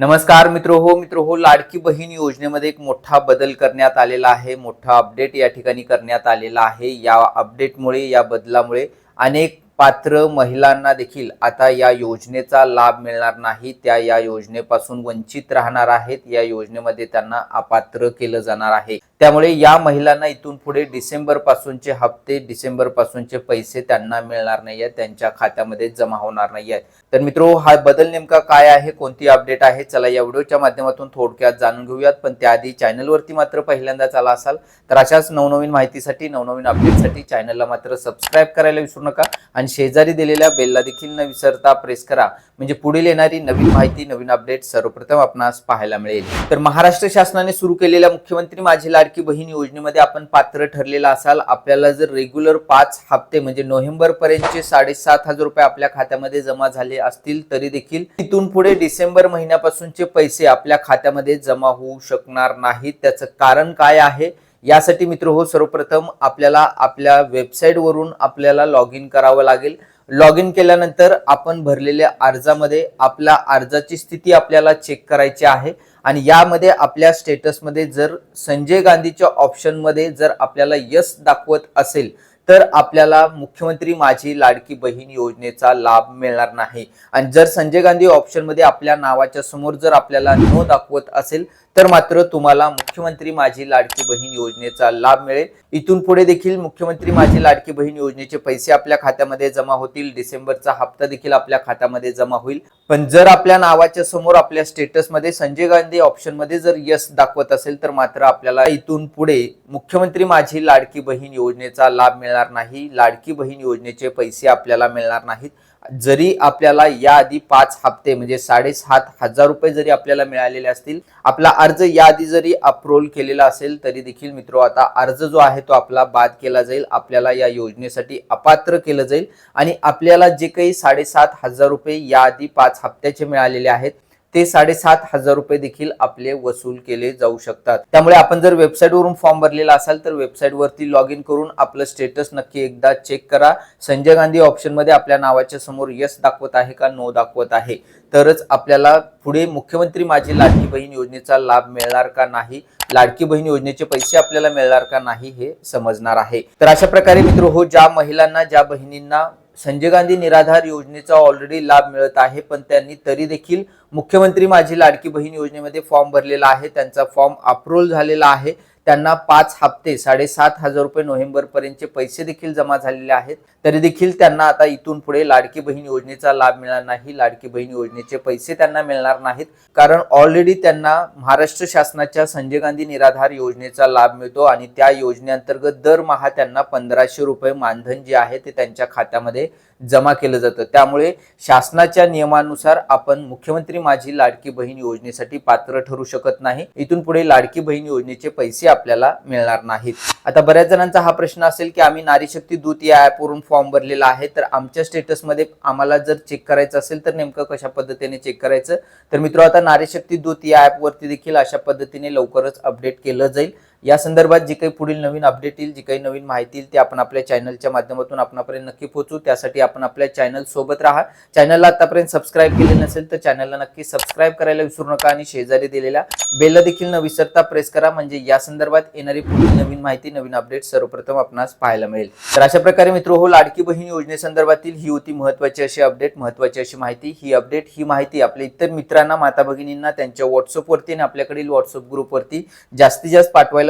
नमस्कार मित्र हो मित्र हो लाडकी बहीण योजनेमध्ये एक मोठा बदल करण्यात आलेला आहे मोठा अपडेट या ठिकाणी करण्यात आलेला आहे. या अपडेटमुळे या बदलामुळे अनेक पात्र महिलांना देखील आता या योजनेचा लाभ मिळणार नाही. त्या या योजनेपासून वंचित राहणार आहेत. या योजनेमध्ये त्यांना अपात्र केलं जाणार आहे. त्यामुळे या महिलांना इथून पुढे डिसेंबरपासूनचे हप्ते डिसेंबरपासूनचे पैसे त्यांना मिळणार नाही आहेत त्यांच्या खात्यामध्ये जमा होणार नाही आहेत. तर मित्रो हा बदल नेमका काय आहे? कोणती अपडेट आहे? चला या व्हिडिओच्या माध्यमातून थोडक्यात जाणून घेऊयात. पण त्याआधी चॅनलवरती मात्र पहिल्यांदाच आला असाल तर अशाच नवनवीन माहितीसाठी नवनवीन अपडेटसाठी चॅनलला मात्र सबस्क्राईब करायला विसरू नका. आणि शेजारी दिलेल्या बेलला देखील न विसरता प्रेस करा. म्हणजे पुढील येणारी नवीन माहिती नवीन अपडेट सर्वप्रथम आपणास पाहायला मिळेल. तर महाराष्ट्र शासनाने सुरू केलेल्या मुख्यमंत्री माझी लाडकी बहीण योजनेमध्ये आपण पात्र ठरलेला असाल आपल्याला जर रेग्युलर पाच हप्ते म्हणजे नोव्हेंबर पर्यंतचे साडेसात हजार रुपये आपल्या खात्यामध्ये जमा झाले असतील तरी देखील तिथून पुढे डिसेंबर महिन्यापासूनचे पैसे आपल्या खात्यामध्ये जमा होऊ शकणार नाहीत. त्याचं कारण काय आहे? यासाठी मित्र हो सर्वप्रथम आपल्याला आपल्या वेबसाईटवरून आपल्याला लॉग इन करावं लागेल. लॉग इन केल्यानंतर आपण भरलेल्या अर्जामध्ये आपल्या अर्जाची स्थिती आपल्याला चेक करायची आहे. आणि यामध्ये आपल्या स्टेटसमध्ये जर संजय गांधीच्या ऑप्शनमध्ये जर आपल्याला यस दाखवत असेल तर आपल्याला मुख्यमंत्री माझी लाडकी बहीण योजनेचा लाभ मिळणार नाही. आणि जर संजय गांधी ऑप्शनमध्ये आपल्या नावाच्या समोर जर आपल्याला नो दाखवत असेल तर मात्र तुम्हाला मुख्यमंत्री माझी लाडकी बहीण योजनेचा लाभ मिळेल. इथून पुढे देखील मुख्यमंत्री माझी लाडकी बहीण योजनेचे पैसे आपल्या खात्यामध्ये जमा होतील. डिसेंबरचा हप्ता देखील आपल्या खात्यामध्ये जमा होईल. पण जर आपल्या नावाच्या समोर आपल्या स्टेटसमध्ये संजय गांधी ऑप्शनमध्ये जर यस दाखवत असेल तर मात्र आपल्याला इथून पुढे मुख्यमंत्री माझी लाडकी बहीण योजनेचा लाभ मिळणार नाही. लाडकी बहीण योजनेचे पैसे आपल्याला मिळणार नाहीत. जरी आपल्याला याआधी पाच हप्ते म्हणजे साडेसात हजार रुपये जरी आपल्याला मिळालेले असतील आपला अर्ज याआधी जरी अप्रोल केलेला असेल तरी देखील मित्र आता अर्ज जो आहे तो आपला बाद केला जाईल. आपल्याला या योजनेसाठी अपात्र केलं जाईल. आणि आपल्याला जे काही साडेसात हजार रुपये याआधी पाच हप्त्याचे मिळालेले आहेत ते साडेसात हजार रुपये देखील आपले वसूल केले जाऊ शकतात. त्यामुळे आपण जर वेबसाईट वरून फॉर्म भरलेला असाल तर वेबसाईट वरती लॉग इन करून आपलं स्टेटस नक्की एकदा चेक करा. संजय गांधी ऑप्शनमध्ये आपल्या नावाच्या समोर यस दाखवत आहे का? नो दाखवत आहे. तरच आपल्याला पुढे मुख्यमंत्री माझी लाडकी बहीण योजनेचा लाभ मिळणार का नाही? लाडकी बहीण योजनेचे पैसे आपल्याला मिळणार का नाही हे समजणार आहे. तर अशा प्रकारे मित्र हो ज्या महिलांना ज्या बहिणींना संजय गांधी निराधार योजनेचा ऑलरेडी लाभ मिळत आहे पण त्यांनी तरी देखील मुख्यमंत्री माझी लाडकी बहीण योजनेमध्ये फॉर्म भरलेला आहे. त्यांचा फॉर्म अप्रूव्हल झालेला आहे. त्यांना पाच हप्ते साडेसात हजार रुपये नोव्हेंबर पर्यंतचे पैसे देखील जमा झालेले आहेत. तरी देखील त्यांना आता इथून पुढे लाडकी बहीण योजनेचा लाभ मिळणार नाही. लाडकी बहीण योजनेचे पैसे त्यांना मिळणार नाहीत. कारण ऑलरेडी त्यांना महाराष्ट्र शासनाच्या संजय गांधी निराधार योजनेचा लाभ मिळतो आणि त्या योजनेअंतर्गत दरमहा त्यांना पंधराशे रुपये मानधन जे आहे ते त्यांच्या खात्यामध्ये जमा केलं जातं. त्यामुळे शासनाच्या नियमानुसार आपण मुख्यमंत्री माझी लाडकी बहीण योजनेसाठी पात्र ठरू शकत नाही. इथून पुढे लाडकी बहीण योजनेचे पैसे आपल्याला मिळणार नाहीत. आता बऱ्याच जणांचा हा प्रश्न असेल की आम्ही नारी शक्ती दूत या ऍपवरून फॉर्म भरलेला आहे तर आमच्या स्टेटसमध्ये आम्हाला जर चेक करायचं असेल तर नेमकं कशा पद्धतीने चेक करायचं? तर मित्र आता नारी शक्ती दूत या ऍपवरती देखील अशा पद्धतीने लवकरच अपडेट केलं जाईल. या संदर्भात जी काही पुढील नवीन अपडेट येईल जी काही नवीन माहिती येईल ती आपण आपल्या चॅनलच्या माध्यमातून आपणापर्यंत नक्की पोहोचू. त्यासाठी आपण आपल्या चॅनल सोबत राहा. चॅनलला आतापर्यंत सबस्क्राईब केले नसेल तर चॅनलला नक्की सबस्क्राईब करायला विसरू नका आणि शेजारी दिलेल्या बेल देखील न विसरता प्रेस करा. म्हणजे या संदर्भात येणारी पुढील नवीन माहिती नवीन अपडेट सर्वप्रथम आपणास पाहायला मिळेल. तर अशा प्रकारे मित्र हो लाडकी बहीण योजनेसंदर्भातील ही होती महत्वाची अशी अपडेट महत्वाची अशी माहिती ही अपडेट ही माहिती आपल्या इतर मित्रांना माता भगिनींना त्यांच्या व्हॉट्सअपवरती आणि आपल्याकडील व्हॉट्सअप ग्रुपवरती जास्तीत जास्त पाठवायला